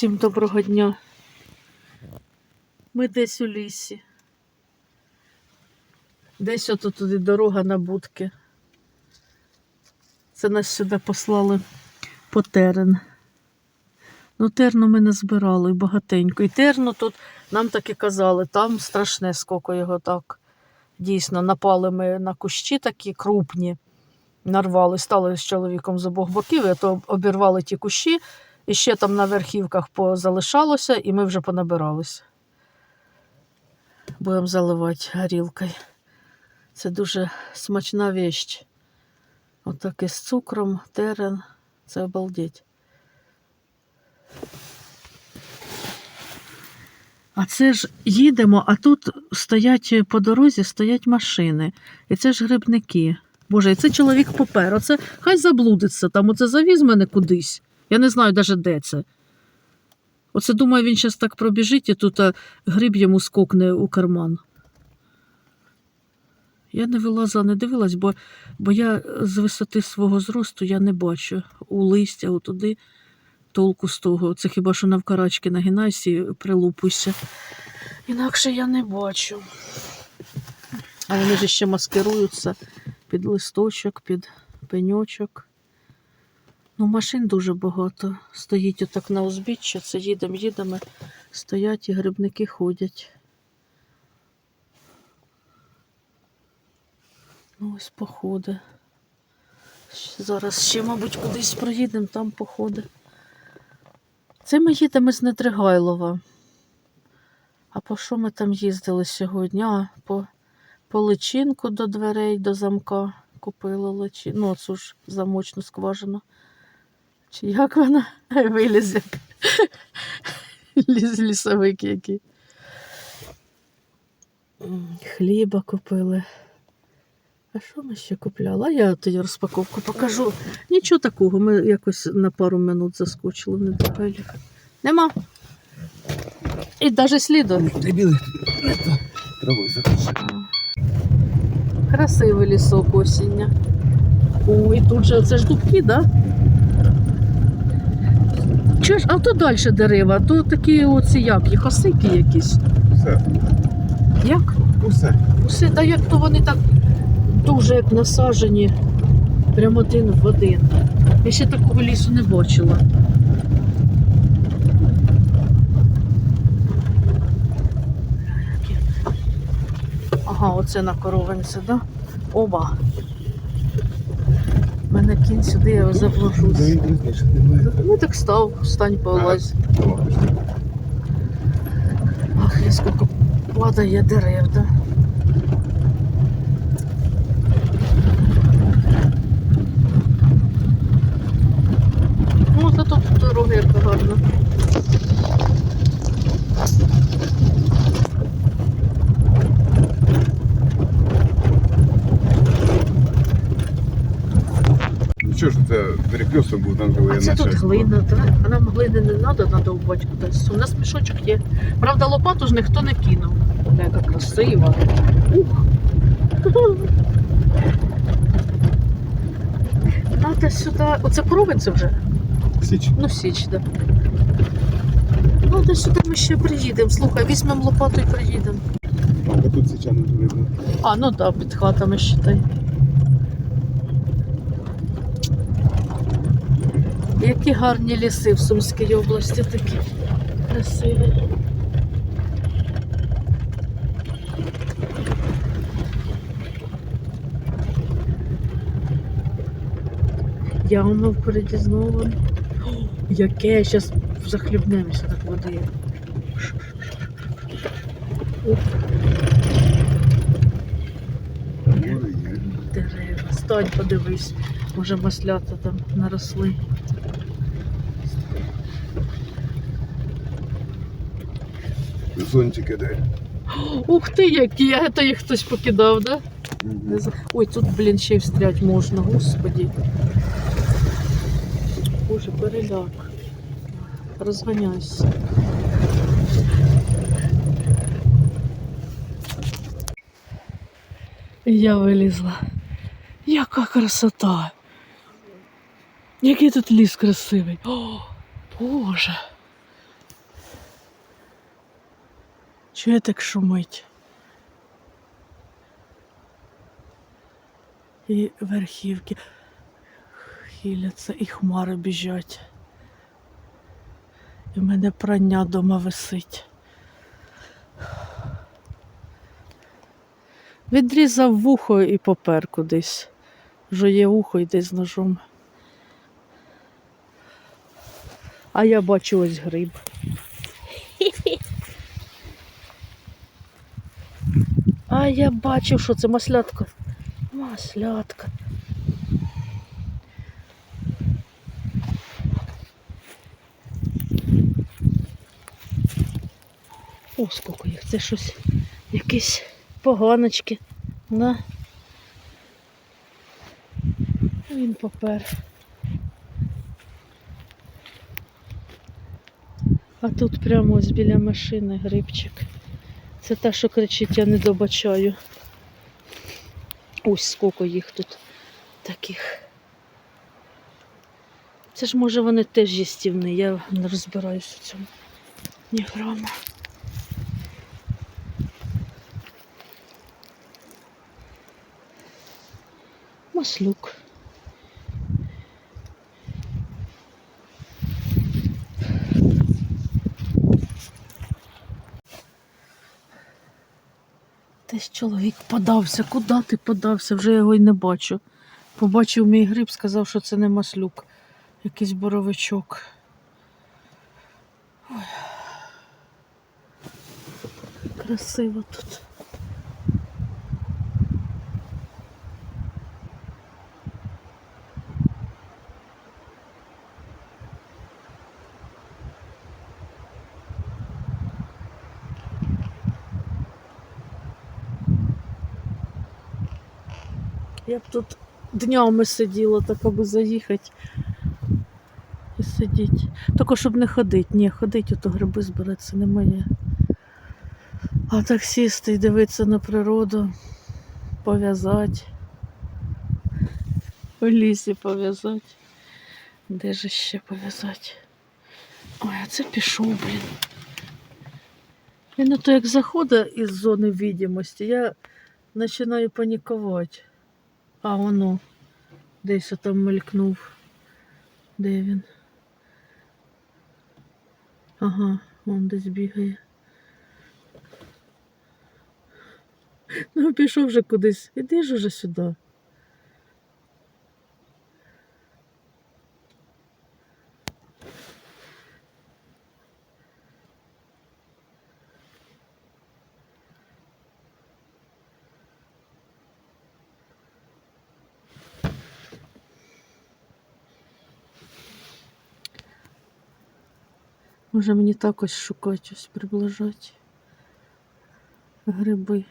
Всім доброго дня. Ми десь у лісі. Десь ото туди дорога на будки. Це нас сюди послали по терен. Ну, терну ми не збирали багатенько. І терну тут нам так і казали, там страшне, скільки його так. Дійсно, напали ми на кущі такі крупні, нарвали, стали з чоловіком з обох боків, і то обірвали ті кущі, і ще там на верхівках позалишалося, і ми вже понабиралися. Будемо заливати горілкою. Це дуже смачна вещь. Отак із цукром, терен. Це обалдеть. А це ж їдемо, а тут стоять по дорозі стоять машини. І це ж грибники. Боже, і це чоловік попер. Оце хай заблудиться там, оце завіз мене кудись. Я не знаю навіть де це. Оце думаю, він зараз так пробіжить і тут гриб йому скокне у карман. Я не вилазила, не дивилась, бо, бо я з висоти свого зросту я не бачу у листя, отуди толку з того. Це хіба що навкарачки нагинайся і прилупуйся. Інакше я не бачу. А вони ж ще маскируються під листочок, під пеньочок. Ну, машин дуже багато. Стоїть отак на узбіччя, це їдемо, їдемо, стоять і грибники ходять. Ну, ось походи. Зараз ще, мабуть, кудись проїдемо, там походи. Це ми їдемо з Нетригайлова. А по що ми там їздили сьогодні? А, по, по личинку до дверей, до замка купили личину. Ну, оцю ж замочну скважину. Чи як вона виліз як ліс лісовик який. Хліба купили. А що ми ще купляли? Я тоді розпаковку покажу. Нічого такого, ми якось на пару минут заскочили в недопелі. Нема. І навіть сліду. Травою. Красивий лісок осіння. Ой, тут же це ж дубки, да? Ж, а то далі дерева, то такі оці як їх, осики якісь. Усе. Як? Усе. Усе, та як то вони так дуже як насаджені, прям один в один. Я ще такого лісу не бачила. Ага, оце на коровинці, да? Оба. Мене кінь сюди, я заблужусь. немає. Ну так став, встань полазь. Ах, я сколько падає дерев, да? Ну, зато тут дорога яка гарна. Ну що ж це там, коли А я це тут глина, так? А нам глини не треба, треба у. У нас мішочок є. Правда, лопату ж ніхто не кинув. Вона яка красива. Ух. Надо сюди. Оце провинці вже. Січ. Ну, січ, да. Надо сюди ми ще приїдемо. Слухай, візьмемо лопату і приїдемо. А тут січа не видно. А, ну так, да, під хатами считай. Які гарні ліси в Сумській області такі красиві. Яма впереді знову. Яке, зараз захлібнемося так води. Дерева. Стань, подивись, може маслята там наросли. Зонтик іде. Ух ти, які! А то їх хтось покидав, да? Мгм. Ой, тут, блін, ще й встрять можна, господі. Боже, переляк. Розганяйся. Я вилізла. Яка красота! Який тут ліс красивий. О, Боже. Чує так шумить? І верхівки хиляться, і хмари біжать. І в мене прання дома висить. Відрізав вухо і попер кудись. Жує вухо йде з ножом. А я бачу ось гриб. А я бачу, що це маслятка. Маслятка. О, скільки їх. Це щось якісь поганочки. На. Він попер. А тут прямо ось біля машини грибчик. Це та, що кричить, я не добачаю. Ось скільки їх тут таких. Це ж може вони теж їстівні, я не розбираюсь у цьому. Ні грама. Маслюк. Десь чоловік подався. Куди ти подався? Вже його й не бачу. Побачив мій гриб, сказав, що це не маслюк. Якийсь боровичок. Ой. Красиво тут. Я б тут днями сиділа, так аби заїхати і сидіти. Тільки щоб не ходити. Ні, ходити, ото гриби збирати, це не моє. А так сісти і дивитися на природу, пов'язати. У лісі пов'язати. Де ж ще пов'язати? Ой, а це пішов, блін. Він ото як заходить із зони відомості, я починаю панікувати. А воно десь там мелькнув. Де він? Ага, вон десь бігає. Ну, пішов вже кудись. Іди ж уже сюди. Може мені також шукати ось приближати гриби.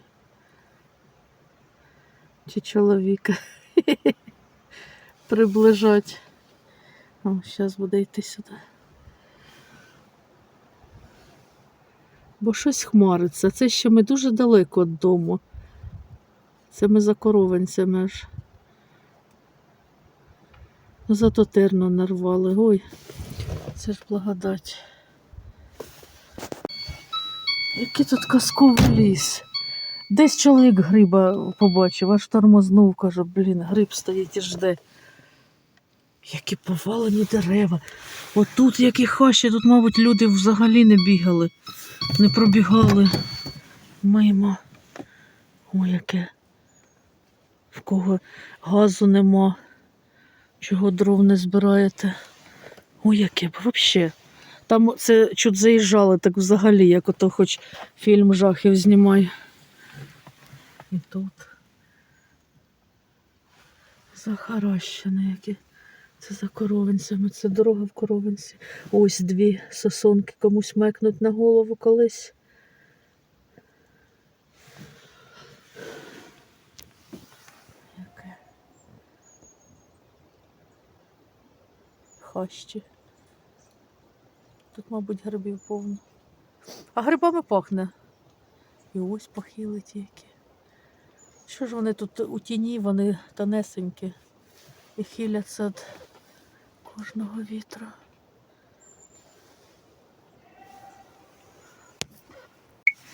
Чи чоловіка приближати. О, зараз буде йти сюди. Бо щось хмариться. Це ще ми дуже далеко від дому. Це ми за коровенцями аж. Зато терно нарвали. Ой, це ж благодать. Який тут казковий ліс. Десь чоловік гриба побачив, аж тормознув, каже, блін, гриб стоїть і жде. Які повалені дерева. Отут які хащі, тут, мабуть, люди взагалі не бігали, не пробігали мимо. Ой, яке. В кого газу нема, чого дров не збираєте. Ой, яке взагалі. Там це чуть заїжджали так взагалі, як ото хоч фільм жахів знімай. І тут захаращені які. Це за коровинцями, це дорога в коровинці. Ось дві сосонки комусь мекнуть на голову колись. Яке? Хащі. Тут, мабуть, грибів повно. А грибами пахне. І ось похили тільки. Що ж вони тут у тіні, вони тонесенькі і хиляться від кожного вітра.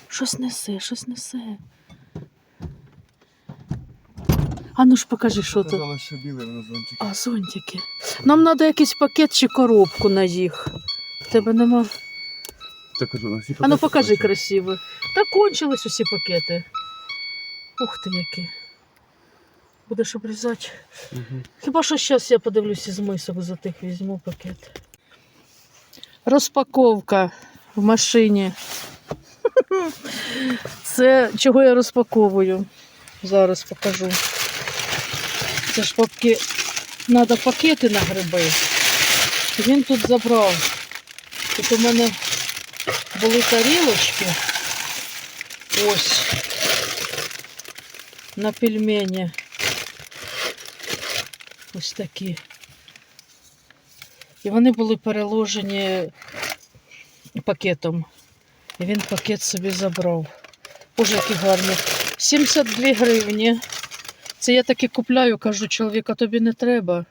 Щось несе, щось несе. А ну ж покажи, що тут. Казала, що біле воно зонтик. А, зонтики. Нам треба якийсь пакет чи коробку на їх. Тебе нема. Так кажу, на всі А ну покажи красиво. Та кончились усі пакети. Ух ти які. Будеш обрізати. Мгм. Хіба що зараз я подивлюся з мисок за тих візьму пакет. Розпаковка в машині. Це чого я розпаковую. Зараз покажу. Це ж папки. Треба пакети на гриби. Він тут забрав. Тут у мене були тарілочки. Ось. На пельмені. Ось такі. І вони були переложені пакетом. І він пакет собі забрав. Боже, які гарні. 72 гривні. Це я таки купляю, кажу, чоловіка, тобі не треба.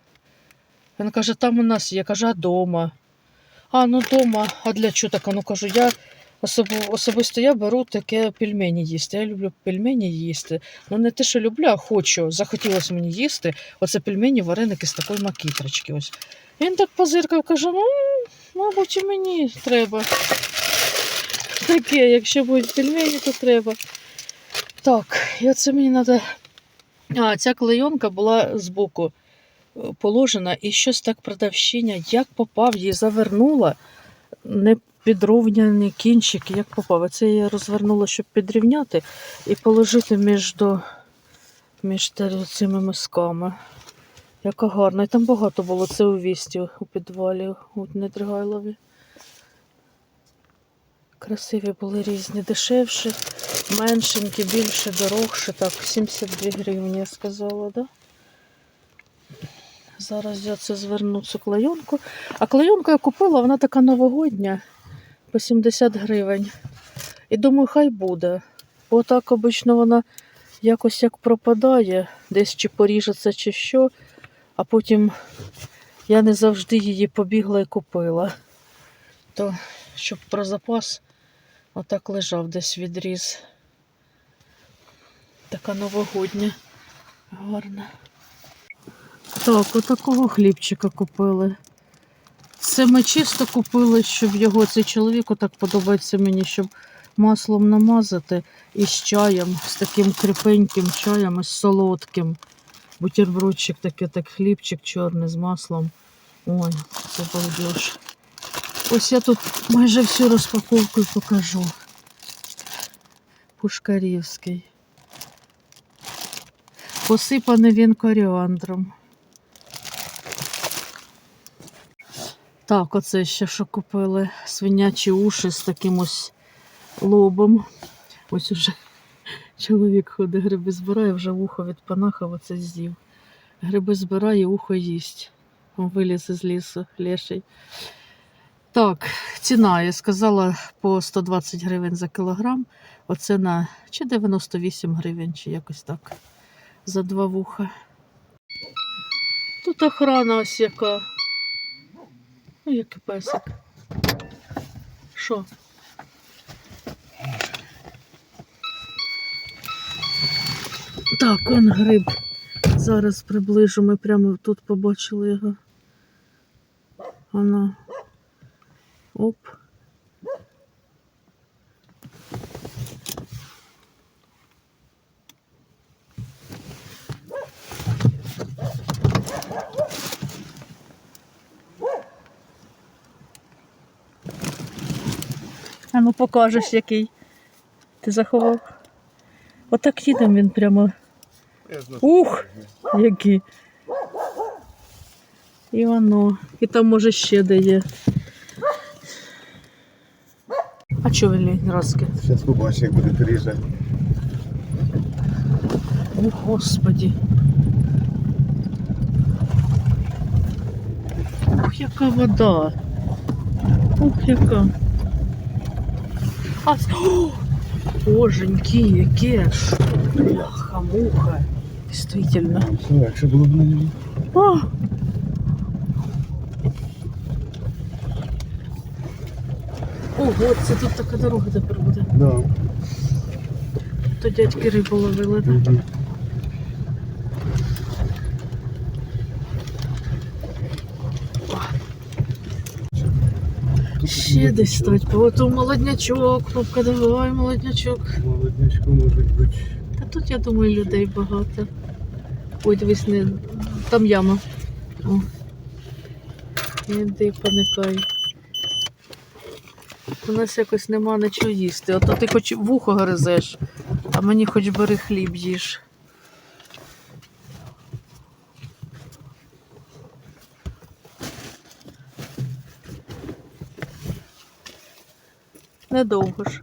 Він каже, там у нас є, я кажу, а дома. А, ну дома, а для чого так? Ну кажу, я особисто я беру таке пельмені їсти. Я люблю пельмені їсти. Ну не те, що люблю, а хочу. Захотілося мені їсти. Оце пельмені, вареники з такої макітрочки. Ось. Він так позиркав, каже, ну, мабуть, і мені треба. Таке, якщо будуть пельмені, то треба. Так, і оце мені треба. А, ця клейонка була збоку положена, і щось так продавщиня, як попав, її завернула, не підровняні кінчики, як попав. Це я розвернула, щоб підрівняти і положити між, до, між цими мисками. Яка гарна. І там багато було. Це у вісті у підвалі у Недригайлові. Красиві були різні, дешевші, меншенькі, більше, дорогше. Так, 72 гривні, я сказала, да? Зараз я це зверну цю клейонку. А клейонку я купила, вона така новогодня по 70 гривень. І думаю, хай буде. Бо так обично вона якось як пропадає, десь чи поріжеться, чи що, а потім я не завжди її побігла і купила. То, щоб про запас отак лежав десь відріз. Така новогодня, гарна. Так, отакого хлібчика купили. Це ми чисто купили, щоб його цей чоловіку так подобається мені, щоб маслом намазати і з чаєм, з таким кріпеньким чаєм, з солодким. Бутербродчик такий, так хлібчик чорний з маслом. Ой, це балдеж. Ось я тут майже всю розпаковку покажу. Пушкарівський. Посипаний він коріандром. Так, оце ще що купили. Свинячі уші з таким ось лобом. Ось уже чоловік ходить, гриби збирає, вже вухо від панахав оце з'їв. Гриби збирає, ухо їсть. Виліз із лісу, леший. Так, ціна, я сказала, по 120 гривень за кілограм. Оце на чи 98 гривень, чи якось так. За два вуха. Тут охрана ось яка. Ну, який песик. Що? Так, он гриб. Зараз приближу. Ми прямо тут побачили його. Воно. Оп. Ну покажеш який. Ти заховав. Отак їдем він прямо. Ух! Які. І воно. І там може ще де є. А чого він разки? це. Побачиш, як буде переїжджати. О, Господі. Ух, яка вода. Ух, яка. А, с- О, боженьки, яке хамуха, Бляха-муха. Действительно. Якщо було б на ньому? Ого, це тут така дорога тепер буде. Да. То дядьки рибу ловили, да? Мгм. Ще десь стать. Ото молоднячок, кнопка давай, молоднячок. Молоднячку може бути. Та тут, я думаю, людей багато. Ой, дивись, не... там яма. О. Іди поникай. У нас якось нема нічого їсти. А то ти хоч вухо гризеш, а мені хоч бери хліб їж. Недовго ж.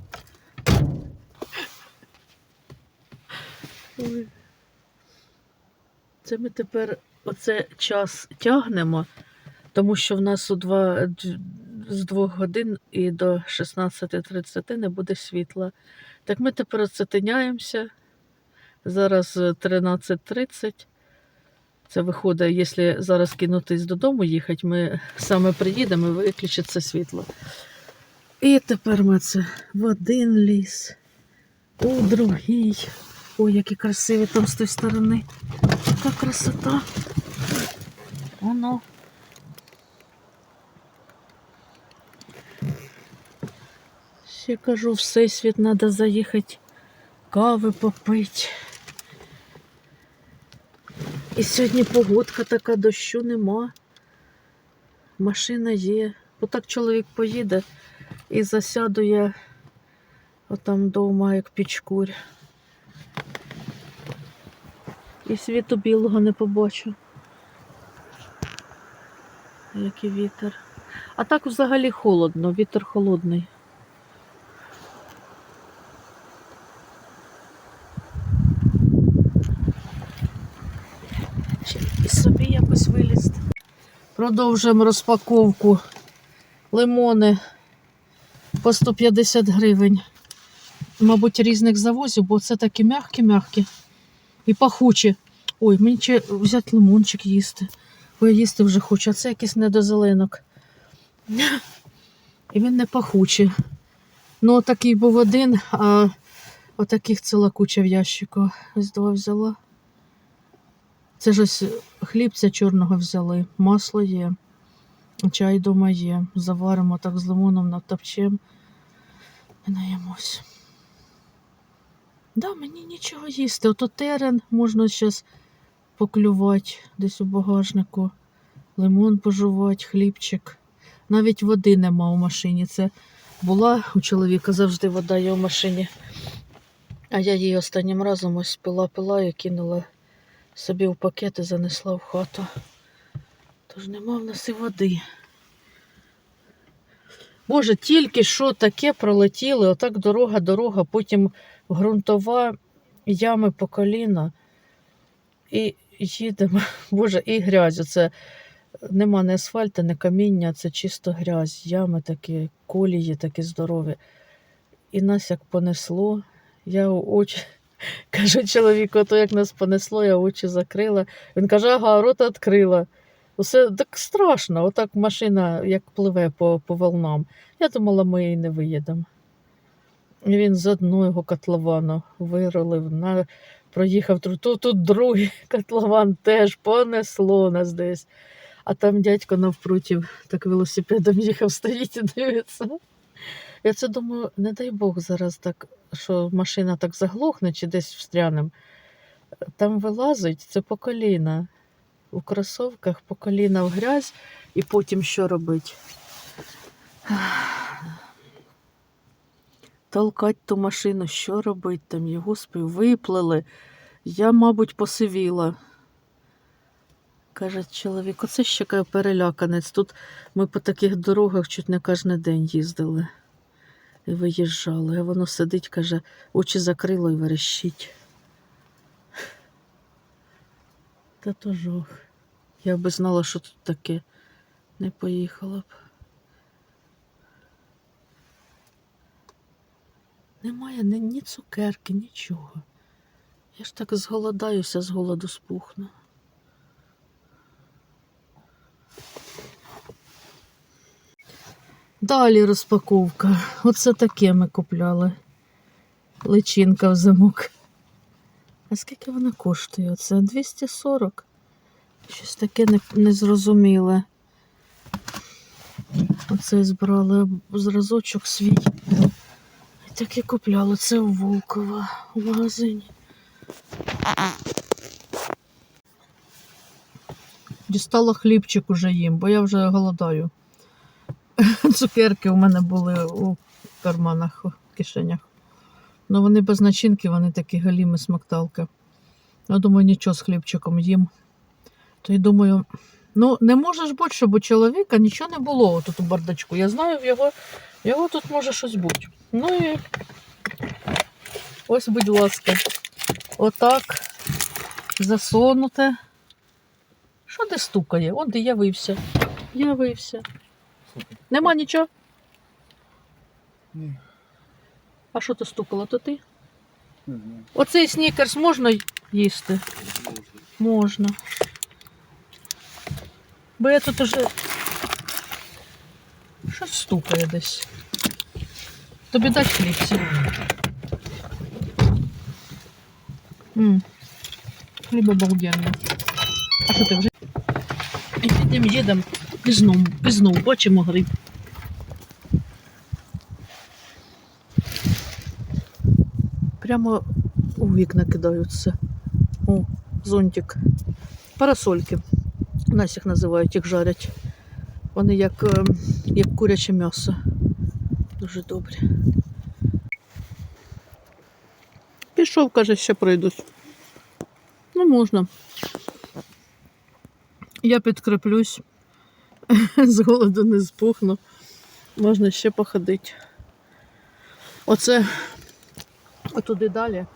Це ми тепер оце час тягнемо, тому що в нас у два, з двох годин і до 16.30 не буде світла. Так ми тепер оце тиняємося. Зараз е, 13.30. Це виходить, якщо зараз кинутись додому їхати, ми саме приїдемо і виключиться світло. І тепер ми це в один ліс, у другий. Ой, які красиві там з тої сторони. Така красота. Воно. Ще кажу, всесвіт треба заїхати, кави попити. І сьогодні погодка така, дощу нема. Машина є. Отак чоловік поїде і засяду я отам вдома, як пічкурь. І світу білого не побачу. Який вітер. А так взагалі холодно, вітер холодний. І собі якось вилізти. Продовжуємо розпаковку. Лимони по 150 гривень. Мабуть, різних завозів, бо це такі м'які-м'які і пахучі. Ой, мені ще взяти лимончик їсти. Бо я їсти вже хочу, а це якийсь недозеленок. І він не пахучий. Ну, такий був один, а отаких ціла куча в ящику. Ось два взяла. Це ж ось хлібця чорного взяли, масло є, чай дома є. Заваримо так з лимоном натопчем і наємось. Да, мені нічого їсти. Ото терен можна зараз поклювати десь у багажнику, лимон пожувати, хлібчик. Навіть води нема у машині. Це була у чоловіка завжди вода є в машині. А я її останнім разом ось пила-пила і кинула собі в пакет і занесла в хату. Тож нема в нас і води. Боже, тільки що таке пролетіли, отак дорога, дорога, потім ґрунтова, ями по коліна. І їдемо. Боже, і грязь. Оце нема ні асфальту, ні каміння, це чисто грязь. Ями такі, колії такі здорові. І нас як понесло. Я очі кажу чоловіку, то як нас понесло, я очі закрила. Він каже, ага, рота відкрила. Усе так страшно, отак машина як пливе по, по волнам. Я думала, ми її не виїдемо. І він з одного котловану виролив, на... проїхав тут, тут, другий котлован теж понесло нас десь. А там дядько навпроти так велосипедом їхав, стоїть і дивиться. Я це думаю, не дай Бог зараз так, що машина так заглохне чи десь встрянем. Там вилазить, це по коліна. У кросовках по коліна в грязь, і потім що робить? Толкать ту машину, що робить там? Його господи, виплели. Я, мабуть, посивіла. Каже чоловік, оце ще каже, переляканець. Тут ми по таких дорогах чуть не кожен день їздили і виїжджали. А воно сидить, каже, очі закрило і верещить. Та то жох. Я би знала, що тут таке. Не поїхала б. Немає ні цукерки, нічого. Я ж так зголодаюся, з голоду спухну. Далі розпаковка. Оце таке ми купляли. Личинка в замок. А скільки вона коштує? Оце 240. Щось таке незрозуміле. Оце збирали зразочок свій. І так і купляли. Це у Волкова у магазині. Дістала хлібчик уже їм, бо я вже голодаю. Цукерки у мене були у карманах, у кишенях. Ну вони без начинки, вони такі галіми смакталки. Я думаю, нічого з хлібчиком їм. То й думаю, ну не може ж бути, щоб у чоловіка нічого не було тут у бардачку. Я знаю, в його, його тут може щось бути. Ну і ось, будь ласка, отак засунуте. Що де стукає? Он де явився. Явився. Нема нічого. Ні. А що ти стукало, то ти? Оцей снікерс можна їсти? Можна. Бо я тут уже. Щось стукає десь. Тобі дать хлібці. Хліб обалденний. А що ти вже? І підемо їдемо і знов бачимо гриб. Прямо у вікна кидаються. О, зонтик. Парасольки. У нас їх називають, їх жарять. Вони як, е, як куряче м'ясо. Дуже добрі. Пішов, каже, ще пройдуть. Ну, можна. Я підкреплюсь. З голоду не спухну. Можна ще походити. Оце отуди далі.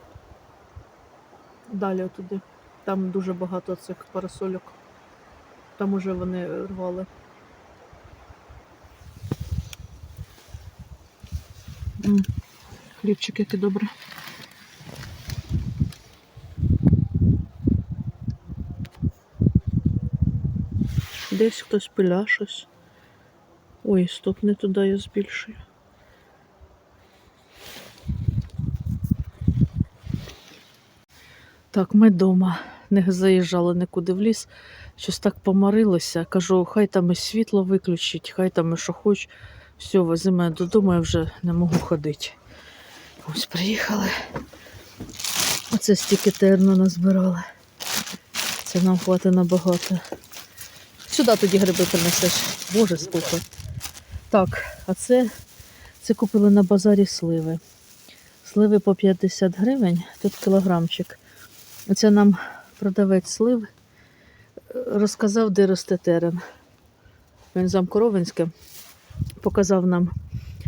Далі отуди. Там дуже багато цих парасольок. Там уже вони рвали. Хлібчик який добре. Десь хтось пиля щось. Ой, стоп, не туди я збільшую. Так, ми вдома не заїжджали нікуди в ліс. Щось так помарилося. Кажу, хай там і світло виключить, хай там і що хоч. Все, вези мене додому, я вже не можу ходити. Ось приїхали. Оце стільки терну назбирали. Це нам хватить набагато. Сюди тоді гриби принесеш. Боже, скільки. Так, а це, це купили на базарі сливи. Сливи по 50 гривень, тут кілограмчик. Оце нам продавець слив розказав, де росте терен. Він замкоровинське показав нам,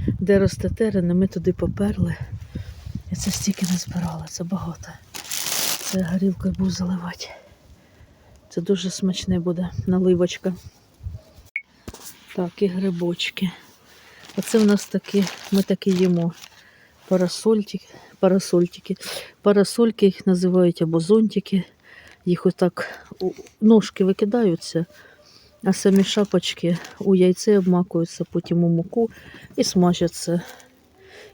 де росте терен, і ми туди поперли. І це стільки не збирали, це багато. Це горілкою буду заливати. Це дуже смачне буде наливочка. Так, і грибочки. Оце в нас такі, ми такі їмо парасольтики, парасольтики. Парасольки їх називають або зонтики. Їх отак ножки викидаються, а самі шапочки у яйце обмакуються, потім у муку і смажаться.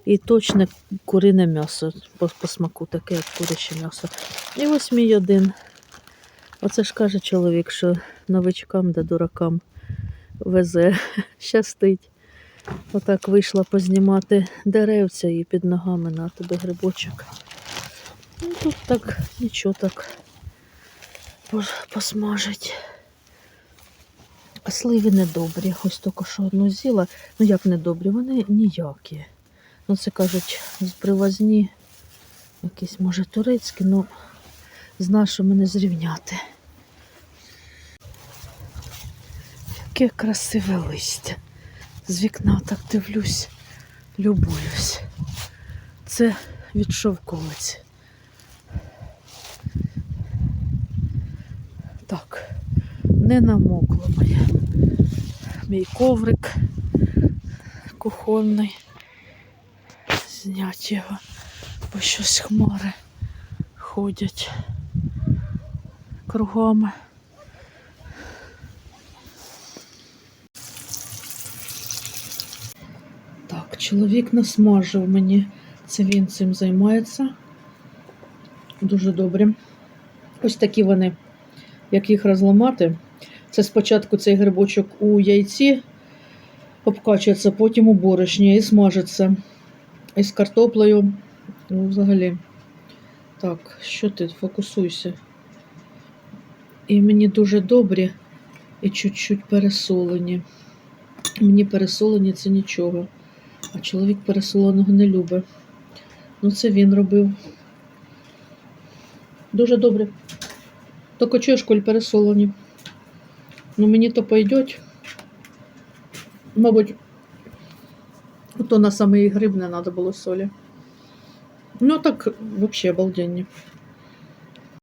І точне курине м'ясо по, по смаку, таке як куряче м'ясо. І ось мій один. Оце ж каже чоловік, що новичкам да дуракам везе, щастить. Отак вийшла познімати деревця і під ногами на тебе грибочок. Ну, тут так нічого так посмажить. Сливи недобрі. Ось тільки що одну з'їла. Ну як недобрі? Вони ніякі. Ну це кажуть, з привозні, якісь, може, турецькі, ну з нашими не зрівняти. Яке красиве листя. З вікна так дивлюсь, любуюсь. Це від шовковиці. Так, не намокло моє. Мій коврик кухонний. Знять його, бо щось хмари ходять кругами. Чоловік насмажив мені. Це він цим займається. Дуже добре. Ось такі вони. Як їх розламати? Це спочатку цей грибочок у яйці обкачується, потім у борошні і смажиться. І з картоплею. Ну, взагалі. Так, що ти? Фокусуйся. І мені дуже добрі і чуть-чуть пересолені. Мені пересолені це нічого. А чоловік пересоленого не любить. Ну, це він робив. Дуже добре. Тільки чуєш, коль пересолені. Ну, мені то пойдеть. Мабуть, то на самий гриб не треба було солі. Ну, так, взагалі, обалденні.